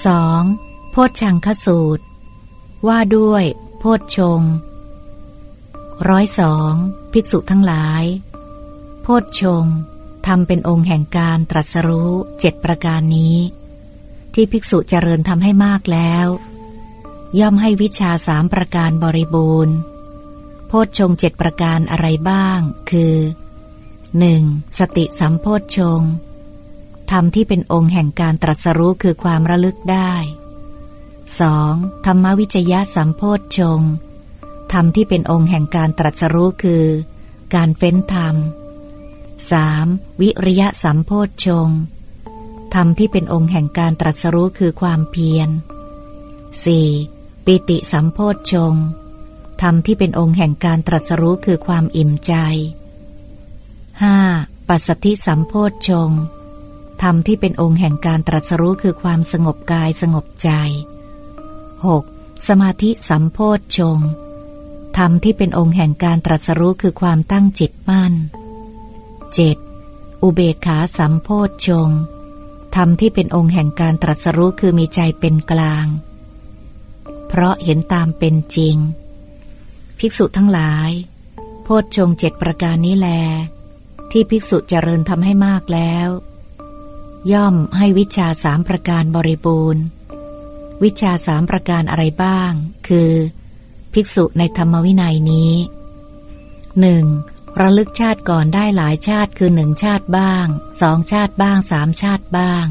2. โพชชังคสูตร ว่าด้วย โพชชงร้อยสองภิกษุทั้งหลาย โพชชงทำเป็นองค์แห่งการตรัสรู้เจ็ดประการนี้ ที่ภิกษุเจริญทำให้มากแล้ว ย่อมให้วิชาสามประการบริบูรณ์ โพชชงเจ็ดประการอะไรบ้าง คือ 1. สติสัมโพชชง ธรรมที่เป็นองค์แห่งการตรัสรู้คือความระลึกได้ 2. ธรรมวิจยะสัมโพชชง ธรรมที่เป็นองค์แห่งการตรัสรู้คือ การเฟ้นธรรม 3. วิริยะสัมโพชฌงธรรมที่เป็นองค์แห่งการตรัสรู้คือความเพียร 4. ปิติสัมโพชฌงธรรมที่เป็นองค์แห่งการตรัสรู้คือความอิ่มใจ 5. ปัสสธิสัมโพชฌง ธรรมที่เป็นองค์แห่งการตรัสรู้คือความสงบกายสงบใจ 6. สมาธิสัมโพธชงธรรมที่เป็นองค์แห่งการตรัสรู้คือความตั้งจิตมั่น 7. อุเบกขาสัมโพธชงธรรมที่เป็นองค์แห่งการตรัสรู้คือมีใจเป็นกลาง เพราะเห็นตามเป็นจริง ภิกษุทั้งหลาย โพชฌงเจ็ดประการนี้แล ที่ภิกษุเจริญทำให้มากแล้ว ย่อมให้วิชาสามประการบริบูรณ์ วิชาสามประการอะไรบ้าง คือ ภิกษุในธรรมวินัยนี้หนึ่งระลึกชาติก่อนได้หลายชาติคือหนึ่งชาติบ้างสองชาติบ้างสามชาติบ้าง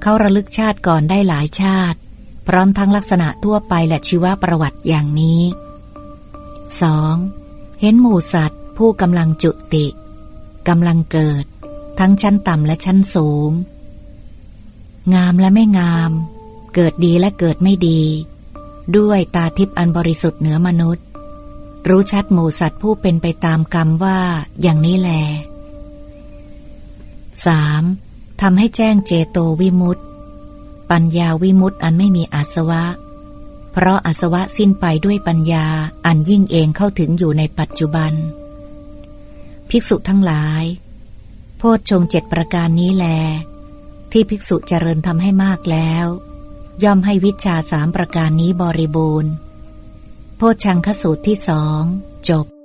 เขาระลึกชาติก่อนได้หลายชาติ พร้อมทั้งลักษณะทั่วไปและชีวประวัติอย่างนี้ 2. เห็นหมู่สัตว์ ผู้กำลังจุติกำลังเกิด ทั้งชั้นต่ำและชั้นสูง งามและไม่งาม เกิดดีและเกิดไม่ดี ด้วยตาทิพย์อันบริสุทธิ์เหนือมนุษย์ รู้ชัดหมู่สัตว์ผู้เป็นไปตามกรรมว่าอย่างนี้แล 3. ทำให้แจ้งเจโตวิมุตติปัญญาวิมุตติอันไม่มีอาสวะ เพราะอาสวะสิ้นไปด้วยปัญญาอันยิ่งเองเข้าถึงอยู่ในปัจจุบัน ภิกษุทั้งหลาย โพชฌงเจ็ดประการนี้แล ที่ภิกษุเจริญทำให้มากแล้ว ย่อมให้วิชาสามประการนี้บริบูรณ์ โพชังคสูตรที่สองจบ